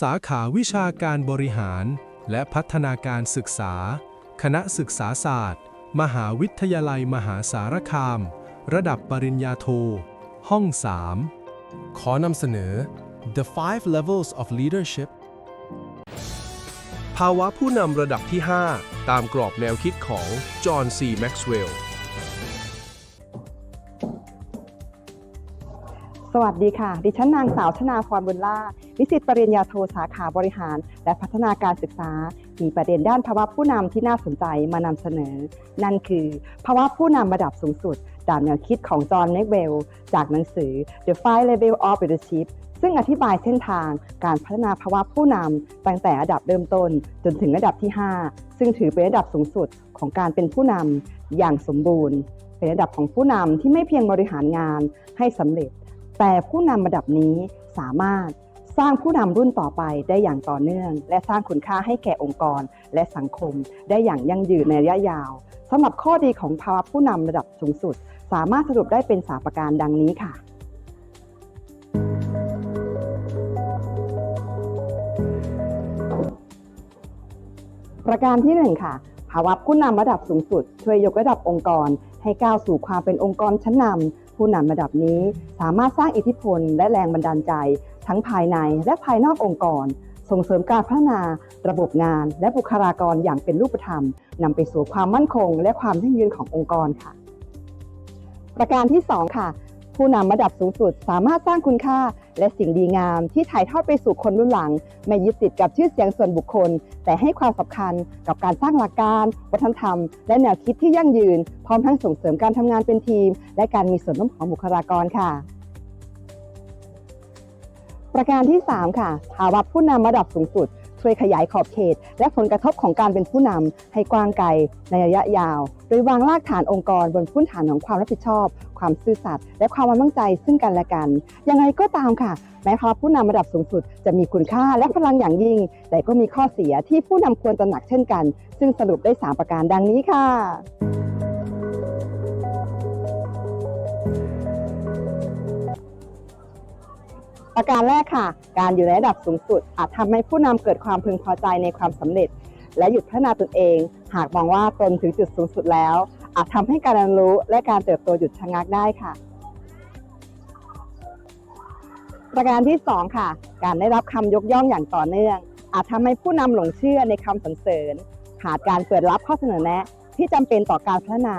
สาขาวิชาการบริหาร และพัฒนาการศึกษา คณะศึกษาศาสตร์ มหาวิทยาลัยมหาสารคาม ระดับปริญญาโท ห้อง 3 ขอนำเสนอ The Five Levels of Leadership ภาวะผู้นำระดับที่ 5 ตามกรอบแนวคิดของจอห์นซีแม็กซ์เวลล์ สวัสดีค่ะ ดิฉันนางสาวชนาพรบุญล่า นิสิตปริญญาโทสาขาบริหาร และพัฒนาการศึกษา มีประเด็นด้านภาวะผู้นำที่น่าสนใจมานำเสนอ นั่นคือภาวะผู้นำระดับสูงสุดตามแนวคิดของจอห์นเน็กเวลจากหนังสือ The Five Level of Leadership ซึ่งอธิบายเส้นทางการพัฒนาภาวะผู้นำตั้งแต่ระดับเริ่มต้นจนถึงระดับที่ 5 ซึ่งถือเป็นระดับสูงสุดของการเป็นผู้นำอย่างสมบูรณ์ เป็นระดับของผู้นำที่ไม่เพียงบริหารงานให้สำเร็จ แต่ผู้นำระดับนี้สามารถสร้างผู้นำรุ่นต่อไปได้อย่างต่อเนื่อง และสร้างคุณค่าให้แก่องค์กรและสังคม ได้อย่างยั่งยืนในระยะยาวสำหรับข้อดีของภาวะผู้นำระดับสูงสุด สามารถสรุปได้เป็นสาประการดังนี้ค่ะ ประการที่หนึ่งค่ะ ภาวะผู้นำระดับสูงสุด ช่วยยกระดับองค์กร ให้ก้าวสู่ความเป็นองค์กรชั้นนำ ผู้นำระดับนี้สามารถสร้างอิทธิพลและแรงบันดาลใจ ทั้งภายในและภายนอกองค์กร ส่งเสริมการพัฒนาระบบงาน และบุคลากรอย่างเป็นรูปธรรมนำไปสู่ความมั่นคง และความยั่งยืนขององค์กรค่ะ ประการที่ 2 ค่ะ ผู้นำระดับสูงสุดสามารถสร้างคุณค่า และสิ่งดีงามที่ถ่ายทอดไปสู่คนรุ่นหลัง ไม่ยึดติดกับชื่อเสียงส่วนบุคคล แต่ให้ความสำคัญกับการสร้างหลักการ วัฒนธรรม และแนวคิดที่ยั่งยืน พร้อมทั้งส่งเสริมการทำงานเป็นทีม และการมีส่วนร่วมของบุคลากรค่ะ ประการที่ 3 ค่ะภาวะผู้นำระดับสูงสุด ช่วยขยายขอบเขต และผลกระทบของการเป็นผู้นำให้กว้างไกลในระยะยาว โดยวางรากฐานองค์กรบนพื้นฐานของความรับผิดชอบ ความซื่อสัตย์และความไว้วางใจซึ่งกันและกัน ยังไงก็ตามค่ะแม้ภาวะผู้นำระดับสูงสุดจะมีคุณค่าและพลังอย่างยิ่ง แต่ก็มีข้อเสียที่ผู้นำควรตระหนักเช่นกัน ซึ่งสรุปได้ 3 ประการดังนี้ค่ะ ประการแรกค่ะ การอยู่ในระดับสูงสุด อาจทำให้ผู้นำเกิดความพึงพอใจในความสำเร็จ และหยุดพัฒนาตนเอง หากมองว่าตนถึงจุดสูงสุดแล้ว อาจทำให้การเรียนรู้และการเติบโตหยุดชะงักได้ค่ะ ประการที่ 2 ค่ะ การได้รับคำยกย่องอย่างต่อเนื่อง อาจทำให้ผู้นำหลงเชื่อในคำสรรเสริญ ขาดการเปิดรับข้อเสนอแนะ ที่จำเป็นต่อการพัฒนา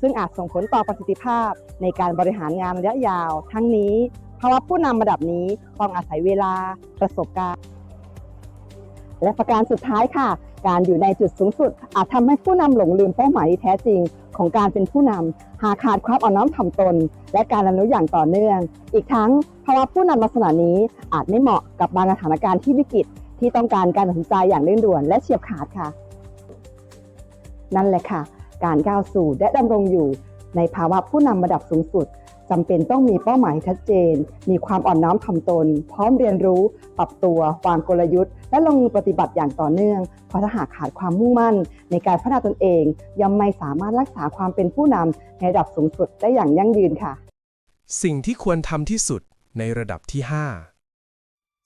ซึ่งอาจส่งผลต่อประสิทธิภาพ ในการบริหารงานระยะยาว ทั้งนี้ ภาวะผู้นำระดับนี้ต้องอาศัยเวลาประสบการณ์ และประการสุดท้ายค่ะ การอยู่ในจุดสูงสุด อาจทำให้ผู้นำหลงลืมเป้าหมายที่แท้จริง ของการเป็นผู้นำหากขาดความอ่อนน้อมถ่อมตน และการเรียนรู้อย่างต่อเนื่อง อีกทั้งภาวะผู้นำลักษณะนี้อาจไม่เหมาะกับบางสถานการณ์ที่วิกฤตที่ต้องการการตัดสินใจอย่างเร่งด่วนและเฉียบขาดค่ะ นั่นแหละค่ะ การก้าวสู่และดำรงอยู่ในภาวะผู้นำระดับสูงสุด จำเป็นต้องมีเป้าหมายชัดเจน มีความอ่อนน้อมถ่อมตน พร้อมเรียนรู้ ปรับตัว วางกลยุทธ์ และลงมือปฏิบัติอย่างต่อเนื่อง เพราะถ้าหากขาดความมุ่งมั่น ในการพัฒนาตนเอง ย่อมไม่สามารถรักษาความเป็นผู้นำในระดับสูงสุดได้อย่างยั่งยืนค่ะ สิ่งที่ควรทำที่สุดในระดับที่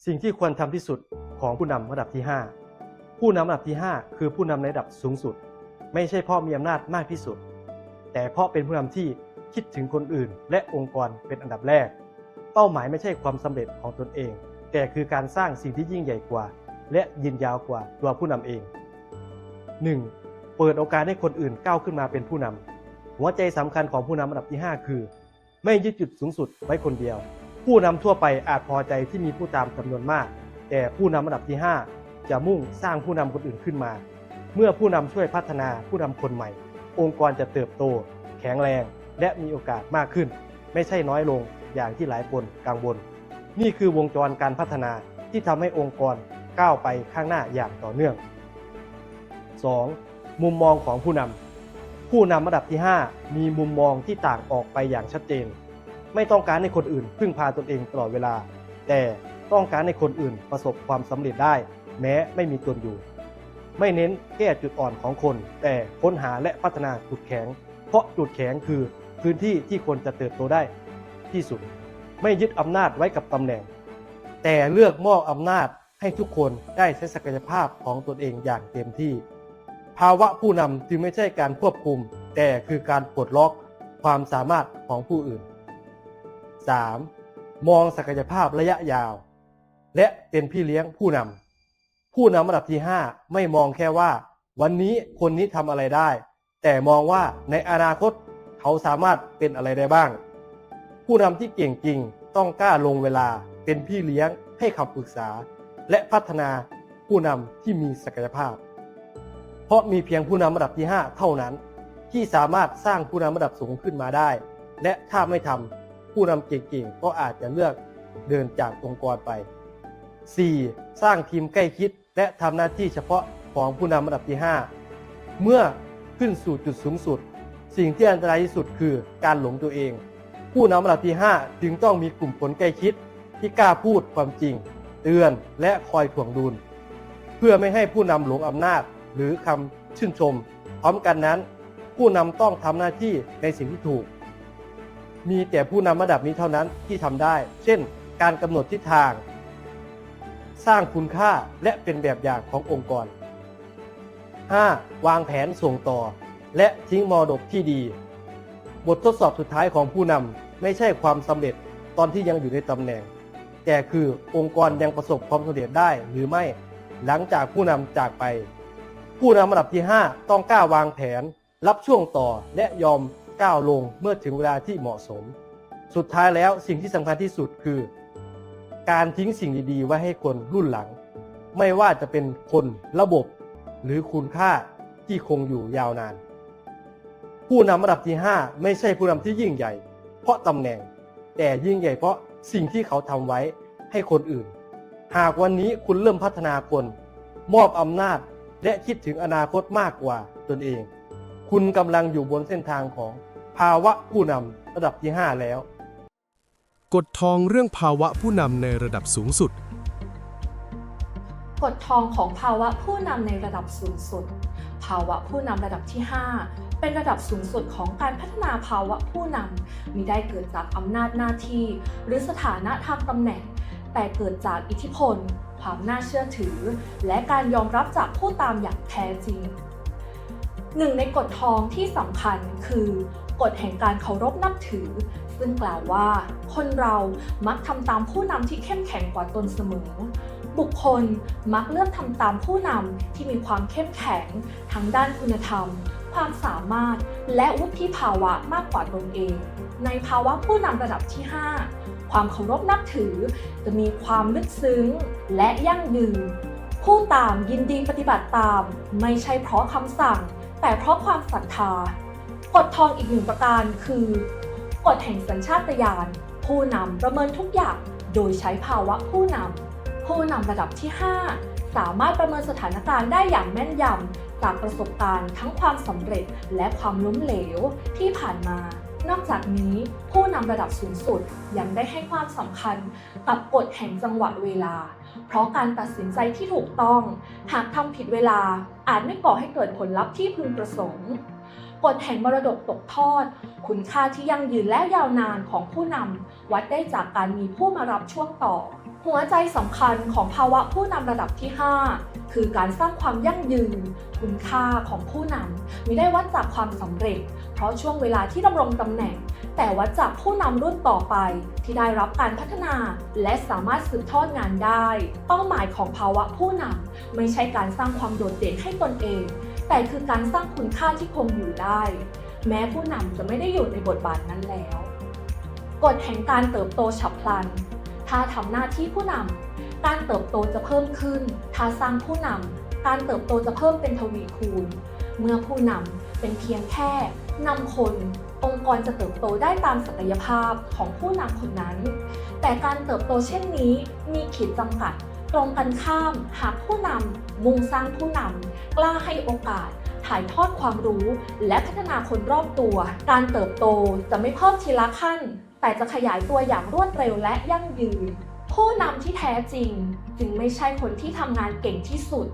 สิ่งที่ควรทำที่สุดของผู้นำระดับที่ 5 ผู้นำระดับที่ 5 คือผู้นำในระดับสูงสุด ไม่ใช่เพราะมีอำนาจมากที่สุด แต่เพราะเป็นผู้นำที่ คิดถึงคนอื่น และองค์กรเป็นอันดับแรก เป้าหมายไม่ใช่ความสำเร็จของตนเอง แต่คือการสร้างสิ่งที่ยิ่งใหญ่กว่า และยืนยาวกว่าตัวผู้นำเอง 1. เปิดโอกาสให้คนอื่นก้าวขึ้นมาเป็นผู้นำหัวใจสำคัญของผู้นำระดับที่ 5 คือ ไม่ยึดจุดสูงสุดไว้คนเดียว ผู้นำทั่วไปอาจพอใจที่มีผู้ตามจำนวนมาก แต่ผู้นำระดับที่ 5 จะมุ่งสร้างผู้นำคนอื่นขึ้นมา เมื่อผู้นำช่วยพัฒนาผู้นำคนใหม่ องค์กรจะเติบโต แข็งแรง และมีโอกาสมากขึ้น ไม่ใช่น้อยลงอย่างที่หลายคนกังวล นี่คือวงจรการพัฒนาที่ทำให้องค์กรก้าวไปข้างหน้าอย่างต่อเนื่อง 2. มุมมองของผู้นำผู้นำระดับที่ 5 มีมุมมองที่ต่างออกไปอย่างชัดเจน ไม่ต้องการให้คนอื่นพึ่งพาตนเองตลอดเวลา แต่ต้องการให้คนอื่นประสบความสำเร็จได้ แม้ไม่มีตนอยู่ ไม่เน้นแก้จุดอ่อนของคน แต่ค้นหาและพัฒนาจุดแข็ง เพราะจุดแข็งคือ พื้นที่ที่คนจะเติบโตได้ที่สุด ไม่ยึดอำนาจไว้กับตำแหน่ง แต่เลือกมอบอำนาจให้ทุกคนได้ใช้ศักยภาพของตนเองอย่างเต็มที่ ภาวะผู้นำจึงไม่ใช่การควบคุม แต่คือการปลดล็อกความสามารถของผู้อื่น 3. มองศักยภาพระยะยาว และเป็นพี่เลี้ยงผู้นำผู้นำระดับที่ 5 ไม่มองแค่ว่า วันนี้คนนี้ทำอะไรได้ แต่มองว่าในอนาคต เขาสามารถเป็นอะไรได้บ้าง ผู้นำที่เก่งจริงต้องกล้าลงเวลาเป็นพี่เลี้ยงให้คำปรึกษา และพัฒนาผู้นำที่มีศักยภาพ เพราะมีเพียงผู้นำระดับที่ 5 เท่านั้น ที่สามารถสร้างผู้นำระดับสูงขึ้นมาได้ และถ้าไม่ทำผู้นำเก่งๆก็อาจจะเลือกเดินจากองค์กรไป 4. สร้างทีมใกล้ชิดและทำหน้าที่เฉพาะของผู้นำระดับที่ 5 เมื่อขึ้นสู่จุดสูงสุด สิ่งที่อันตรายที่สุดคือการหลงตัวเอง ผู้นำระดับที่ 5 จึงต้องมีกลุ่มคนใกล้ชิดที่กล้าพูดความจริง เตือนและคอยถ่วงดุล เพื่อไม่ให้ผู้นำหลงอำนาจหรือคำชื่นชม พร้อมกันนั้น ผู้นำต้องทำหน้าที่ในสิ่งที่ถูก มีแต่ผู้นำระดับนี้เท่านั้นที่ทำได้ เช่น การกำหนดทิศทาง สร้างคุณค่าและเป็นแบบอย่างขององค์กร 5. วางแผนส่งต่อ และทิ้งมรดกที่ดี บททดสอบสุดท้ายของผู้นำไม่ใช่ความสำเร็จตอนที่ยังอยู่ในตำแหน่ง แต่คือองค์กรยังประสบความสำเร็จได้หรือไม่หลังจากผู้นำจากไป ผู้นำระดับที่ 5 ต้องกล้าวางแผน รับช่วงต่อและยอมก้าวลงเมื่อถึงเวลาที่เหมาะสม สุดท้ายแล้วสิ่งที่สำคัญที่สุดคือ การทิ้งสิ่งดีๆ ไว้ให้คนรุ่นหลัง ไม่ว่าจะเป็นคนระบบ หรือคุณค่าที่คงอยู่ยาวนาน ผู้นำระดับที่ 5 ไม่ใช่ผู้นำที่ยิ่งใหญ่ เพราะตำแหน่ง แต่ยิ่งใหญ่เพราะสิ่งที่เขาทำไว้ให้คนอื่น หากวันนี้คุณเริ่มพัฒนาคน มอบอำนาจและคิดถึงอนาคตมากกว่าตนเอง คุณกำลังอยู่บนเส้นทางของภาวะผู้นำระดับที่ 5 แล้ว กฎทองเรื่องภาวะผู้นำในระดับสูงสุด กฎทองของภาวะผู้นำในระดับสูงสุด ภาวะผู้นำระดับที่ 5 เป็นระดับสูงสุดของการพัฒนาภาวะผู้นำมิได้เกิดจากอำนาจหน้าที่ หรือสถานะทางตำแหน่ง แต่เกิดจากอิทธิพล ความน่าเชื่อถือ และการยอมรับจากผู้ตามอย่างแท้จริงหนึ่งในกฎทองที่สำคัญคือกฎแห่งการเคารพนับถือ ซึ่งกล่าวว่า คนเรามักทำตามผู้นำที่เข้มแข็งกว่าตนเสมอ บุคคลมักเลือกทำตามผู้นำที่มีความเข้มแข็งทั้งด้านคุณธรรม ความสามารถ และวุฒิภาวะมากกว่าตนเอง ในภาวะผู้นำระดับที่ 5 ความเคารพนับถือ จะมีความลึกซึ้งและยั่งยืน ผู้ตามยินดีปฏิบัติตาม ไม่ใช่เพราะคำสั่ง แต่เพราะความศรัทธากฎทองอีกหนึ่งประการคือกฎแห่งสัญชาตญาณผู้นำประเมินทุกอย่างโดยใช้ภาวะผู้นำผู้นำระดับที่ 5 สามารถประเมินสถานการณ์ได้อย่างแม่นยำ จากประสบการณ์ทั้งความสำเร็จและความล้มเหลวที่ผ่านมา นอกจากนี้ผู้นำระดับสูงสุดยังได้ให้ความสำคัญกับกฎแห่งจังหวะเวลา เพราะการตัดสินใจที่ถูกต้อง หากทำผิดเวลาอาจไม่ก่อให้เกิดผลลัพธ์ที่พึงประสงค์ กฎแห่งมรดกตกทอด คุณค่าที่ยั่งยืนและยาวนานของผู้นำวัดได้จากการมีผู้มารับช่วงต่อ หัวใจสำคัญของภาวะผู้นำระดับที่ 5 คือการสร้างความยั่งยืน คุณค่าของผู้นำมิได้วัดจากความสำเร็จ เพราะช่วงเวลาที่ดำรงตำแหน่ง แต่วัดจากผู้นำรุ่นต่อไป ที่ได้รับการพัฒนา และสามารถสืบทอดงานได้ เป้าหมายของภาวะผู้นำไม่ใช่การสร้างความโดดเด่นให้ตนเอง แต่คือการสร้างคุณค่าที่คงอยู่ได้ แม้ผู้นำจะไม่ได้อยู่ในบทบาทนั้นแล้ว กฎแห่งการเติบโตฉับพลัน ถ้าทำหน้าที่ผู้นำการเติบโตจะเพิ่มขึ้น ถ้าสร้างผู้นำการเติบโตจะเพิ่มเป็นทวีคูณ เมื่อผู้นำเป็นเพียงแค่นำคน องค์กรจะเติบโตได้ตามศักยภาพของผู้นำคนนั้น แต่การเติบโตเช่นนี้มีขีดจำกัดตรงกันข้ามหากผู้นำ มุ่งสร้างผู้นำกล้าให้โอกาส ถ่ายทอดความรู้ และพัฒนาคนรอบตัว การเติบโตจะไม่เพิ่มทีละขั้น แต่จะขยายตัวอย่างรวดเร็วและยั่งยืน ผู้นำที่แท้จริง จึงไม่ใช่คนที่ทำงานเก่งที่สุด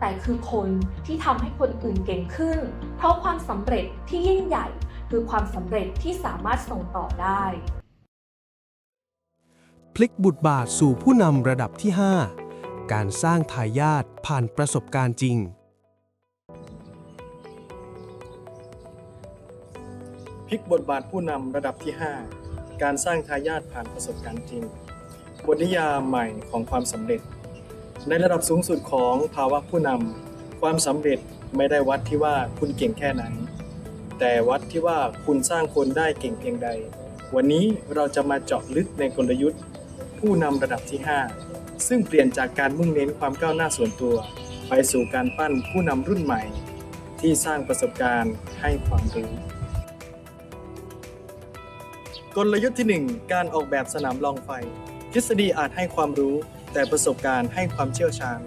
แต่คือคนที่ทำให้คนอื่นเก่งขึ้น เพราะความสำเร็จที่ยิ่งใหญ่ คือความสำเร็จที่สามารถส่งต่อได้พลิกบุตรบาทสู่ผู้นำระดับที่ 5 การสร้างทายาทผ่านประสบการณ์จริง พลิกบทบาทผู้นำระดับที่ 5 การสร้างทายาทผ่านประสบการณ์จริง บทนิยามใหม่ของความสำเร็จ ในระดับสูงสุดของภาวะผู้นำความสำเร็จไม่ได้วัดที่ว่าคุณเก่งแค่ไหน แต่วัดที่ว่าคุณสร้างคนได้เก่งเพียงใด วันนี้เราจะมาเจาะลึกในกลยุทธ์ ผู้นำระดับที่ 5 ซึ่งเปลี่ยนจากการมุ่งเน้นความก้าวหน้าส่วนตัว ไปสู่การปั้นผู้นำรุ่นใหม่ ที่สร้างประสบการณ์ให้ความรู้ กลยุทธ์ที่ 1 การออกแบบสนามลองไฟ ทฤษฎีอาจให้ความรู้ แต่ประสบการณ์ให้ความเชี่ยวชาญ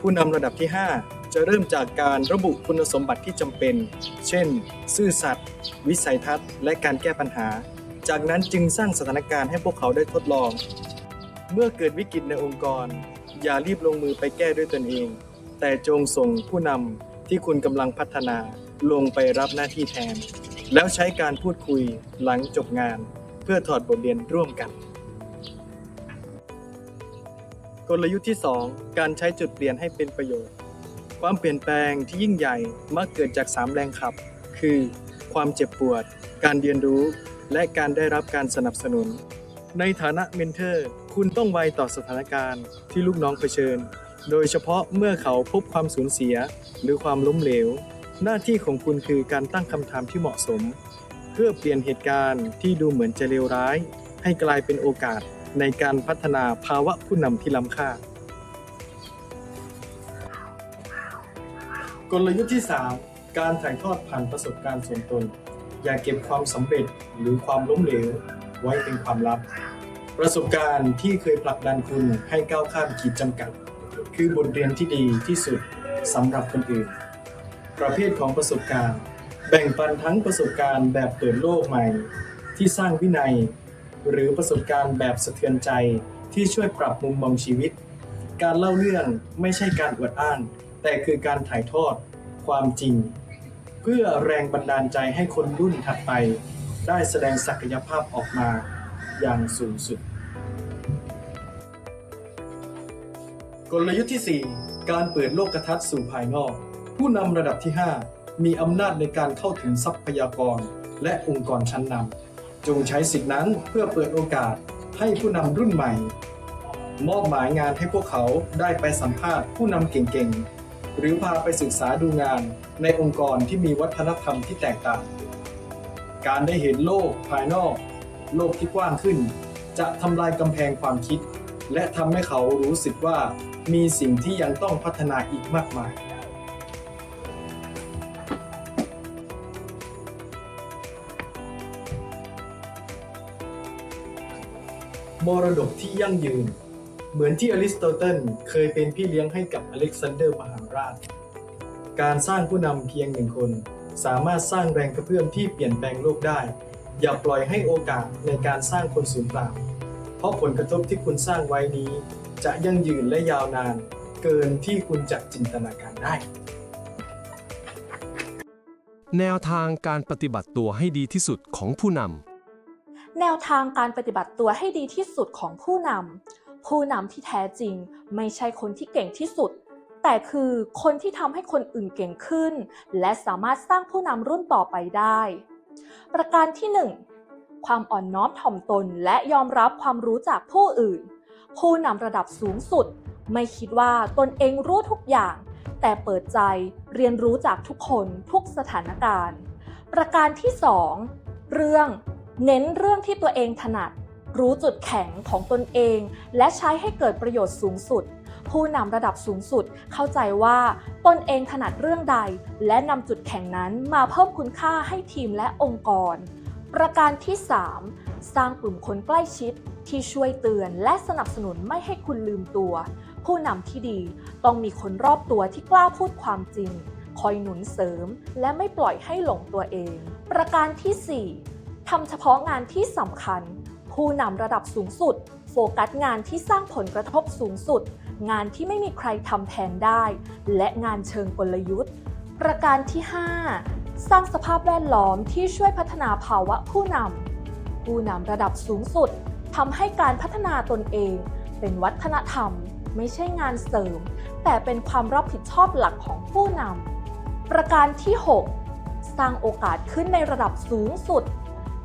ผู้นำระดับที่ 5 จะเริ่มจากการระบุคุณสมบัติที่จำเป็น เช่น ซื่อสัตย์วิสัยทัศน์ และการแก้ปัญหา จากนั้นจึงสร้างสถานการณ์ให้พวกเขาได้ทดลอง เมื่อเกิดวิกฤตในองค์กร อย่ารีบลงมือไปแก้ด้วยตนเอง แต่จงส่งผู้นำที่คุณกำลังพัฒนาลงไปรับหน้าที่แทน แล้วใช้การพูดคุยหลังจบงาน เพื่อถอดบทเรียนร่วมกัน กลยุทธ์ที่ 2 การใช้จุดเปลี่ยนให้เป็นประโยชน์ ความเปลี่ยนแปลงที่ยิ่งใหญ่มักเกิดจาก 3 แรงขับ คือ ความเจ็บปวด การเรียนรู้ และการได้รับการสนับสนุน ในฐานะเมนเทอร์ คุณต้องไวต่อสถานการณ์ที่ลูกน้องเผชิญ โดยเฉพาะเมื่อเขาพบความสูญเสียหรือความล้มเหลว หน้าที่ของคุณคือการตั้งคำถามที่เหมาะสม เพื่อเปลี่ยนเหตุการณ์ที่ดูเหมือนจะเลวร้าย ให้กลายเป็นโอกาสในการพัฒนาภาวะผู้นำที่ล้ำค่า กลยุทธ์ที่ 3 การถ่ายทอดผ่านประสบการณ์ส่วนตน อย่าเก็บความสำเร็จหรือความล้มเหลว ไว้เป็นความลับ ประสบการณ์ที่เคยผลักดันคุณให้ก้าวข้ามขีดจำกัด คือบทเรียนที่ดีที่สุดสำหรับคนอื่น ประเภทของประสบการณ์ แบ่งปันทั้งประสบการณ์แบบเปิดโลกใหม่ ที่สร้างวินัย หรือประสบการณ์แบบสะเทือนใจที่ช่วยปรับมุมมองชีวิต การเล่าเรื่องไม่ใช่การอวดอ้าง แต่คือการถ่ายทอดความจริง เพื่อแรงบันดาลใจให้คนรุ่นถัดไป ได้แสดงศักยภาพออกมา อย่างสูงสุด กลยุทธ์ที่ 4 การเปิดโลกทัศน์สู่ภายนอก ผู้นำระดับที่ 5 มีอำนาจในการเข้าถึงทรัพยากร และองค์กรชั้นนำจงใช้สิทธินั้นเพื่อเปิดโอกาสให้ผู้นำรุ่นใหม่ มอบหมายงานให้พวกเขาได้ไปสัมภาษณ์ผู้นำเก่งๆ หรือพาไปศึกษาดูงานในองค์กรที่มีวัฒนธรรมที่แตกต่าง การได้เห็นโลกภายนอก โลกที่กว้างขึ้น จะทำลายกำแพงความคิด และทำให้เขารู้สึกว่ามีสิ่งที่ยังต้องพัฒนาอีกมากมาย มรดกที่ยั่งยืน เหมือนที่อริสโตเติลเคยเป็นพี่เลี้ยงให้กับอเล็กซานเดอร์มหาราช การสร้างผู้นำเพียงหนึ่งคน สามารถสร้างแรงกระเพื่อมที่เปลี่ยนแปลงโลกได้ อย่าปล่อยให้โอกาสในการสร้างคนสูญเปล่า เพราะผลกระทบที่คุณสร้างไว้นี้ จะยั่งยืนและยาวนาน เกินที่คุณจะจินตนาการได้ แนวทางการปฏิบัติตัวให้ดีที่สุดของผู้นำ แนวทางการปฏิบัติตัวให้ดีที่สุดของผู้นำ ผู้นำที่แท้จริงไม่ใช่คนที่เก่งที่สุด แต่คือคนที่ทำให้คนอื่นเก่งขึ้น และสามารถสร้างผู้นำรุ่นต่อไปได้ ประการที่ 1 ความอ่อนน้อมถ่อมตนและยอมรับความรู้จากผู้อื่น ผู้นำระดับสูงสุด ไม่คิดว่าตนเองรู้ทุกอย่าง แต่เปิดใจเรียนรู้จากทุกคนทุกสถานการณ์ ประการที่ 2 เรื่องเน้นเรื่องที่ตัวเองถนัด รู้จุดแข็งของตนเอง และใช้ให้เกิดประโยชน์สูงสุด ผู้นำระดับสูงสุดเข้าใจว่า ตนเองถนัดเรื่องใด และนำจุดแข็งนั้นมาเพิ่มคุณค่าให้ทีมและองค์กร ประการที่ 3 สร้างกลุ่มคนใกล้ชิด ที่ช่วยเตือนและสนับสนุนไม่ให้คุณลืมตัว ผู้นำที่ดีต้องมีคนรอบตัวที่กล้าพูดความจริง คอยหนุนเสริม และไม่ปล่อยให้หลงตัวเอง ประการทีสี่4 ทำเฉพาะงานที่สำคัญ ผู้นำระดับสูงสุด โฟกัสงานที่สร้างผลกระทบสูงสุด งานที่ไม่มีใครทำแทนได้ และงานเชิงกลยุทธ์ ประการที่ 5 สร้างสภาพแวดล้อมที่ช่วยพัฒนาภาวะผู้นำผู้นำระดับสูงสุดทำให้การพัฒนาตนเอง เป็นวัฒนธรรม ไม่ใช่งานเสริม แต่เป็นความรับผิดชอบหลักของผู้นำประการที่ 6 สร้างโอกาสขึ้นในระดับสูงสุด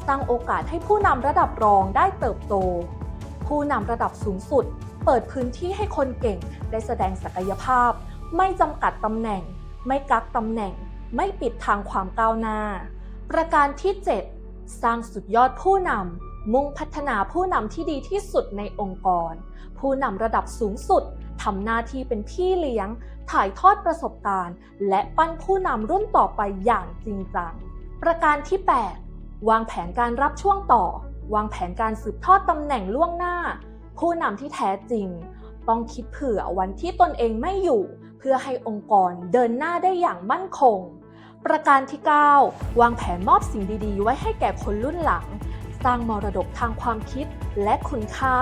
สร้างโอกาสให้ผู้นำระดับรองได้เติบโต ผู้นำระดับสูงสุด เปิดพื้นที่ให้คนเก่งได้แสดงศักยภาพ ไม่จำกัดตำแหน่ง ไม่กักตำแหน่ง ไม่ปิดทางความก้าวหน้า ประการที่ 7 สร้างสุดยอดผู้นำมุ่งพัฒนาผู้นำที่ดีที่สุดในองค์กร ผู้นำระดับสูงสุดทำหน้าที่เป็นพี่เลี้ยง ถ่ายทอดประสบการณ์ และปั้นผู้นำรุ่นต่อไปอย่างจริงจัง ประการที่ 8 วางแผนการรับช่วงต่อ วางแผนการสืบทอดตำแหน่งล่วงหน้า ผู้นำที่แท้จริง ต้องคิดเผื่อวันที่ตนเองไม่อยู่ เพื่อให้องค์กรเดินหน้าได้อย่างมั่นคง ประการที่ 9 วางแผนมอบสิ่งดีๆ ไว้ให้แก่คนรุ่นหลัง สร้างมรดกทางความคิดและคุณค่า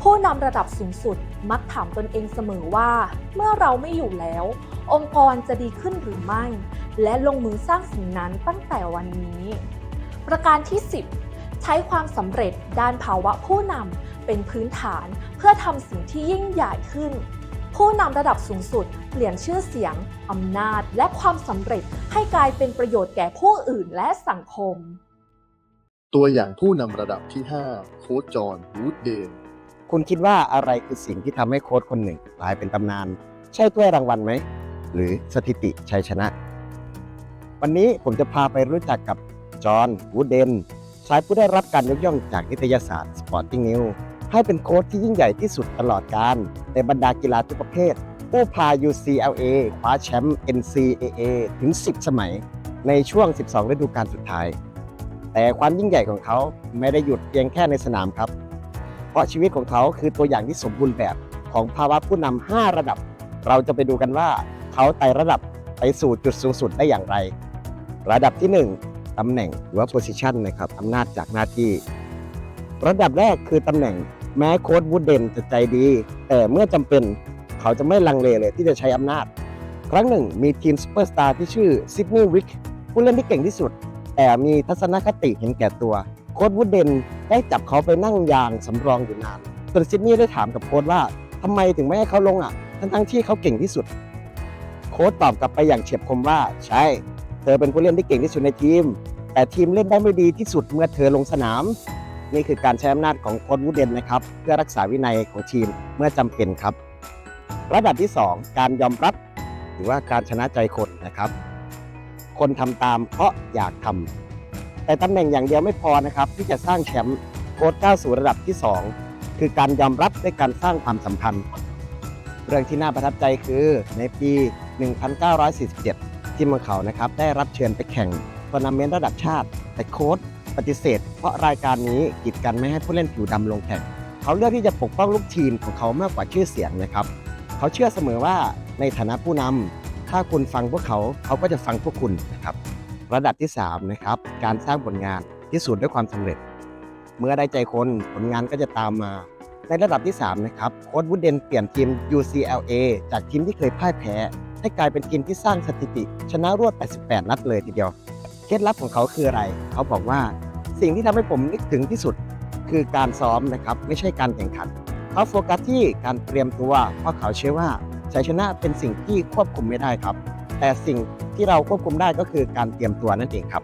ผู้นำระดับสูงสุดมักถามตนเองเสมอว่า เมื่อเราไม่อยู่แล้ว องค์กรจะดีขึ้นหรือไม่ และลงมือสร้างสิ่งนั้นตั้งแต่วันนี้ ประการที่ 10 ใช้ความสำเร็จด้านภาวะผู้นำ เป็นพื้นฐานเพื่อทำสิ่งที่ยิ่งใหญ่ขึ้น ผู้นำระดับสูงสุดเปลี่ยนชื่อเสียงอำนาจและความสำเร็จให้กลายเป็นประโยชน์แก่ผู้อื่นและสังคม ตัวอย่างผู้นำระดับที่ 5 โค้ชจอห์นวูดเดนคุณคิดว่าอะไรคือสิ่งที่ทำให้โค้ชคนหนึ่งกลายเป็นตำนาน ใช่ถ้วยรางวัลไหม หรือสถิติชัยชนะ วันนี้ผมจะพาไปรู้จักกับจอห์นวูดเดนชายผู้ได้รับการยกย่องจากนิตยสาร Sporting News ให้เป็นโค้ชที่ยิ่งใหญ่ที่สุดตลอดกาลในบรรดากีฬาทุกประเภทผู้พา UCLA คว้าแชมป์ NCAA ถึง 10 สมัย ในช่วง 12 ฤดูกาลสุดท้าย แต่ความยิ่งใหญ่ของเขาไม่ได้หยุดเพียงแค่ในสนามครับ เพราะชีวิตของเขาคือตัวอย่างที่สมบูรณ์แบบของภาวะผู้นำ5ระดับ เราจะไปดูกันว่าเขาไต่ระดับไปสู่จุดสูงสุดได้อย่างไร ระดับที่ 1ตำแหน่งหรือว่า position นะครับอำนาจจากหน้าที่ ระดับแรกคือตำแหน่ง แม้โค้ดวูดเดนจะใจดี แต่เมื่อจำเป็นเขาจะไม่ลังเลเลยที่จะใช้อำนาจ ครั้งหนึ่งมีทีมซูเปอร์สตาร์ที่ชื่อซิดนีย์วิกผู้เล่นที่เก่งที่สุด แต่มีทัศนคติเห็นแก่ตัว โค้ดวูดเดนได้จับเขาไปนั่งยางสำรองอยู่นานส่วนซิดนีย์ได้ถามกับโค้ดว่าทำไมถึงไม่ให้เขาลงอะ ทั้งๆที่เขาเก่งที่สุด โค้ดตอบกลับไปอย่างเฉียบคมว่า ใช่ เธอเป็นผู้เล่นที่เก่งที่สุดในทีม แต่ทีมเล่นได้ไม่ดีที่สุดเมื่อเธอลงสนาม นี่คือการใช้อำนาจของโค้ดวูดเดนนะครับ เพื่อรักษาวินัยของทีมเมื่อจำเป็นครับ ระดับที่ 2 การยอมรับหรือว่าการชนะใจคนนะครับ คนทำตามเพราะอยากทำแต่ตำแหน่งอย่างเดียวไม่พอนะครับ ที่จะสร้างแชมป์โค้ดก้าวสู่ระดับที่ 2 คือการยอมรับด้วยการสร้างความสัมพันธ์ เรื่องที่น่าประทับใจคือในปี 1947 ทีมของเขานะครับได้รับเชิญไปแข่งทัวร์นาเมนต์ระดับชาติ แต่โค้ด ปฏิเสธ เพราะรายการนี้กีดกันไม่ให้ผู้เล่นผิวดำลงแข่งเขาเลือกที่จะปกป้องลูกทีมของเขามากกว่าชื่อเสียงนะครับ เขาเชื่อเสมอว่าในฐานะผู้นำถ้าคุณฟังพวกเขาเขาก็จะฟังพวกคุณนะครับ ระดับที่3นะครับการสร้างผลงานที่สุดด้วยความสำเร็จ เมื่อได้ใจคนผลงานก็จะตามมาในระดับที่ 3 นะครับ โค้ดวูดเดนเปลี่ยนทีม UCLA จากทีมที่เคยพ่ายแพ้ ให้กลายเป็นทีมที่สร้างสถิติ ชนะรวด 88 นัดเลยทีเดียว ล็ดลับของเขาคืออะไร เขาบอกว่าสิ่งที่ทำให้ผมนึกถึงที่สุดคือการซ้อมนะครับ ไม่ใช่การแข่งขัน เขาโฟกัสที่การเตรียมตัว เพราะเขาเชื่อว่าชัยชนะเป็นสิ่งที่ควบคุมไม่ได้ครับ แต่สิ่งที่เราควบคุมได้ก็คือการเตรียมตัวนั่นเองครับ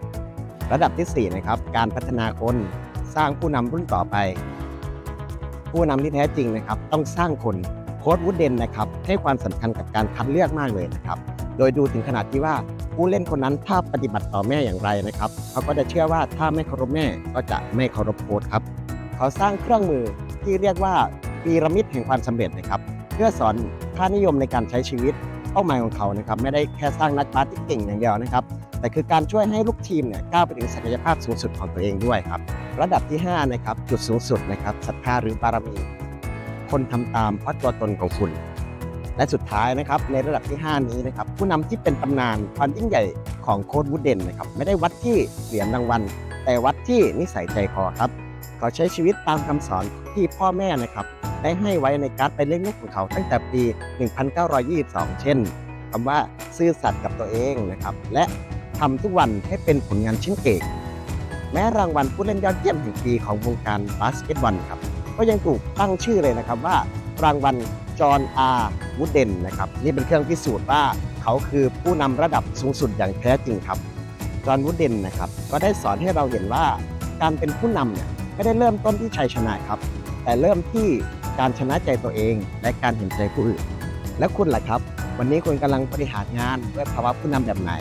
ระดับทีสี่4นะครับการพัฒนาคนสร้างผู้นำรุ่นต่อไป ผู้นำที่แท้จริงนะครับ ต้องสร้างคนโค้ดวูดเดนนะครับให้ความสำคัญกับการคัดเลือกมากเลยนะครับ โดยดูถึงขนาดที่ว่า ผู้เล่นคนนั้นถ้าปฏิบัติต่อแม่อย่างไรนะครับเขาก็จะเชื่อว่าถ้าไม่เคารพแม่ก็จะไม่เคารพโค้ดครับเขาสร้างเครื่องมือที่เรียกว่าพีระมิดแห่งความสำเร็จนะครับ เพื่อสอนค่านิยมในการใช้ชีวิตเป้าหมายของเขานะครับไม่ได้แค่สร้างนักบาสที่เก่งอย่างเดียวนะครับ แต่คือการช่วยให้ลูกทีมเนี่ยก้าวไปถึงศักยภาพสูงสุดของตัวเองด้วยครับ ระดับที่ 5 นะครับ จุดสูงสุดนะครับศรัทธาหรือบารมี คนทำตามเพราะตัวตนของคุณ และสุดท้ายนะครับในระดับที่ 5 นี้นะครับผู้นำที่เป็นตำนานความยิ่งใหญ่ของโค้ดวูดเดนนะครับไม่ได้วัดที่เหรียญรางวัล แต่วัดที่นิสัยใจคอครับเขาใช้ชีวิตตามคำสอนที่พ่อแม่นะครับได้ให้ไว้ในการ์ดไปเล็กๆของเขาตั้งแต่ปี 1922 เช่นคำว่าซื่อสัตย์กับตัวเองนะครับและทำทุกวันให้เป็นผลงานชิ้นเอกแม้รางวัลผู้เล่นยอดเยี่ยมแห่งปีของวงการบาสเกตบอลครับก็ยังถูกตั้งชื่อเลยนะครับว่ารางวัล จอห์นอาร์วูดเดนนะครับนี่เป็นเครื่องพิสูจน์ว่าเขาคือผู้นำระดับสูงสุดอย่างแท้จริงครับจอห์นวูดเดนนะครับก็ได้สอนให้เราเห็นว่าการเป็นผู้นำเนี่ยไม่ได้เริ่มต้นที่ชัยชนะครับ แต่เริ่มที่การชนะใจตัวเอง และการเห็นใจผู้อื่น แล้วคุณล่ะครับ วันนี้คุณกำลังบริหารงานด้วยภาวะผู้นำแบบไหน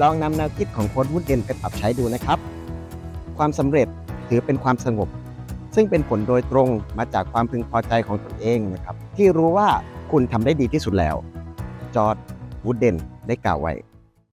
ลองนำแนวคิดของโค้ดวูดเดนไปปรับใช้ดูนะครับ ความสำเร็จถือเป็นความสงบ ซึ่งเป็นผลโดยตรงมาจากความพึงพอใจของตนเองนะครับ ที่รู้ว่าคุณทำได้ดีที่สุดแล้ว จอร์ดวูดเดนได้กล่าวไว้